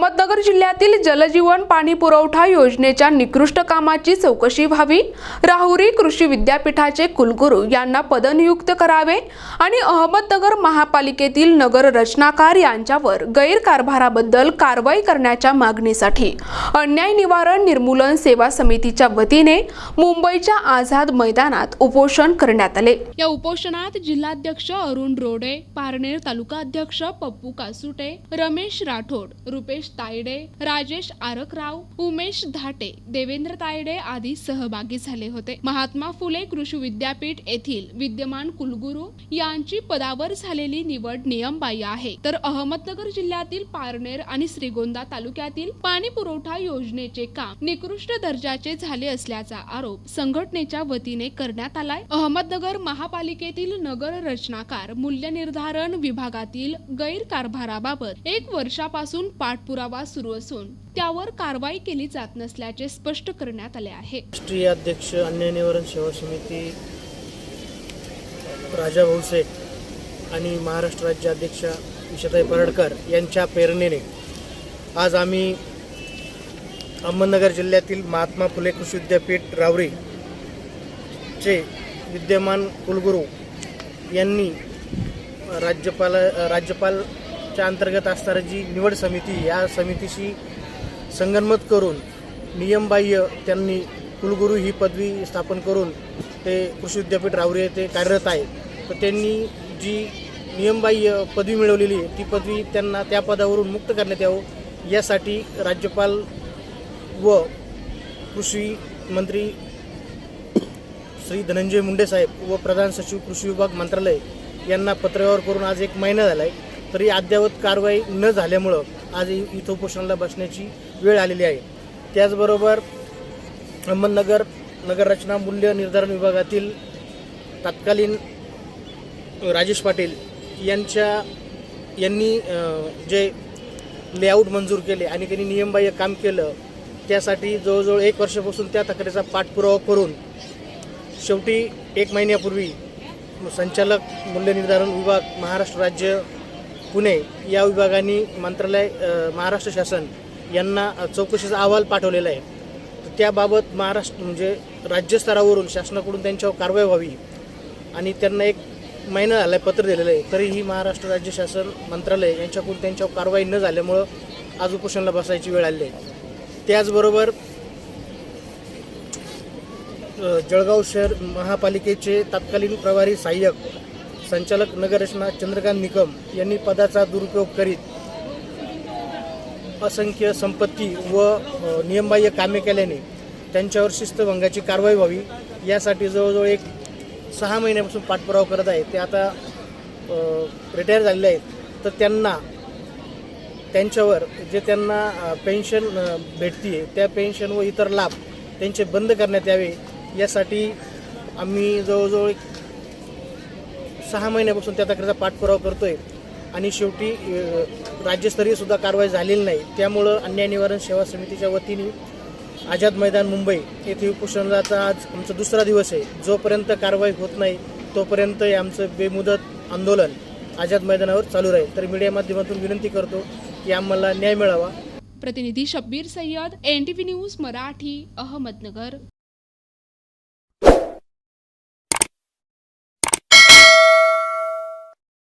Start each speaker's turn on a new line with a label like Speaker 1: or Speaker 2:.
Speaker 1: अहमदनगर जिल्ह्यातील जलजीवन पाणी पुरवठा योजनेच्या निकृष्ट कामाची चौकशी व्हावी. राहुरी कृषी विद्यापीठाचे कुलगुरू यांना पदनियुक्त करावे आणि अहमदनगर महापालिकेतील नगर रचनाकार यांच्यावर गैरकारभाराबद्दल कारवाई करण्याच्या मागणीसाठी अन्याय निवारण निर्मूलन सेवा समितीच्या वतीने मुंबईच्या आझाद मैदानात उपोषण करण्यात आले. या उपोषणात जिल्हाध्यक्ष अरुण रोडे पारनेर तालुका अध्यक्ष पप्पू कासुटे रमेश राठोड रुपेश तायडे राजेश आरकराव उमेश धाटे देवेंद्र तायडे आदी सहभागी झाले होते. महात्मा फुले कृषी विद्यापीठ येथील विद्यमान कुलगुरू यांची पदावर झालेली निवड नियमबाह्य आहे. तर अहमदनगर जिल्ह्यातील पारनेर आणि श्रीगोंदा तालुक्यातील पाणी पुरवठा योजनेचे काम निकृष्ट दर्जाचे झाले असल्याचा आरोप संघटनेच्या वतीने करण्यात आलाय. अहमदनगर महापालिकेतील नगर रचनाकार मूल्य निर्धारण विभागातील गैरकारभाराबाबत एक वर्षापासून पाठ पाठपुरावा सुरू असून त्यावर कारवाई केली जात नसल्याचे स्पष्ट करण्यात आले आहे.
Speaker 2: राष्ट्रीय अध्यक्ष अन्याय निवारण सेवा समिती राजा भाऊसेठ आणि महाराष्ट्र राज्य अध्यक्ष विशाताई परडकर यांच्या प्रेरणेने आज आम्ही अहमदनगर जिल्ह्यातील महात्मा फुले कृषी विद्यापीठ रावरी चे विद्यमान कुलगुरू यांनी राज्यपाल च्या अंतर्गत असणारी जी निवड समिती या समितीशी संगनमत करून नियमबाह्य त्यांनी कुलगुरू ही पदवी स्थापन करून ते कृषी विद्यापीठ रावरी येथे कार्यरत आहे तर त्यांनी जी नियमबाह्य पदवी मिळवलेली आहे ती पदवी त्यांना त्या पदावरून मुक्त करण्यात यावं यासाठी राज्यपाल व कृषी मंत्री श्री धनंजय मुंडे साहेब व प्रधान सचिव कृषी विभाग मंत्रालय यांना पत्रव्यवहार करून आज एक महिना झाला आहे तरी अद्ययावत कारवाई न झाल्यामुळं आज इथं उपोषणाला बसण्याची वेळ आलेली आहे. त्याचबरोबर अहमदनगर नगररचना मूल्य निर्धारण विभागातील तत्कालीन राजेश पाटील यांच्या यांनी जे लेआउट मंजूर केले आणि त्यांनी नियमबाह्य काम केलं त्यासाठी जवळजवळ एक वर्षापासून त्या तक्रारीचा पाठपुरावा करून शेवटी एक महिन्यापूर्वी संचालक मूल्य निर्धारण विभाग महाराष्ट्र राज्य पुणे या विभागाने मंत्रालय महाराष्ट्र शासन यांना चौकशीचा अहवाल पाठवलेला आहे. तर त्याबाबत महाराष्ट्र म्हणजे राज्यस्तरावरून शासनाकडून त्यांच्यावर कारवाई व्हावी आणि त्यांना एक महिना झाला आहे पत्र दिलेलं आहे. तरीही महाराष्ट्र राज्य शासन मंत्रालय यांच्याकडून त्यांच्यावर कारवाई न झाल्यामुळं आज उपोषणाला बसायची वेळ आली आहे. त्याचबरोबर जळगाव शहर महापालिकेचे तत्कालीन प्रभारी सहाय्यक संचालक नगररचना चंद्रकांत निकम यांनी पदाचा दुरुपयोग करीत असंख्य संपत्ती व नियमबाह्य कामे केल्याने त्यांच्यावर शिस्तभंगाची कारवाई व्हावी यासाठी जवळजवळ एक सहा महिन्यापासून पाठपुरावा करत आहे. ते आता रिटायर झालेले आहेत. तर त्यांना त्यांच्यावर जे त्यांना पेन्शन अ, भेटते त्या पेन्शन व इतर लाभ त्यांचे बंद करण्यात यावे यासाठी आम्ही जवळजवळ एक सहा महिन्यापासून त्या तक्रारीचा पाठपुरावा करतोय. आणि शेवटी राज्यस्तरीय सुद्धा कारवाई झालेली नाही. त्यामुळं अन्याय निवारण सेवा समितीच्या वतीने आझाद मैदान मुंबई येथे उपोषणाचा आज आमचा दुसरा दिवस आहे. जोपर्यंत कारवाई होत नाही तोपर्यंत हे आमचं बेमुदत आंदोलन आझाद मैदानावर चालू राहील. तर मीडिया माध्यमातून विनंती करतो की आम्हाला न्याय मिळावा.
Speaker 1: प्रतिनिधी Shabbir Sayyed N T news Marathi Ahmednagar.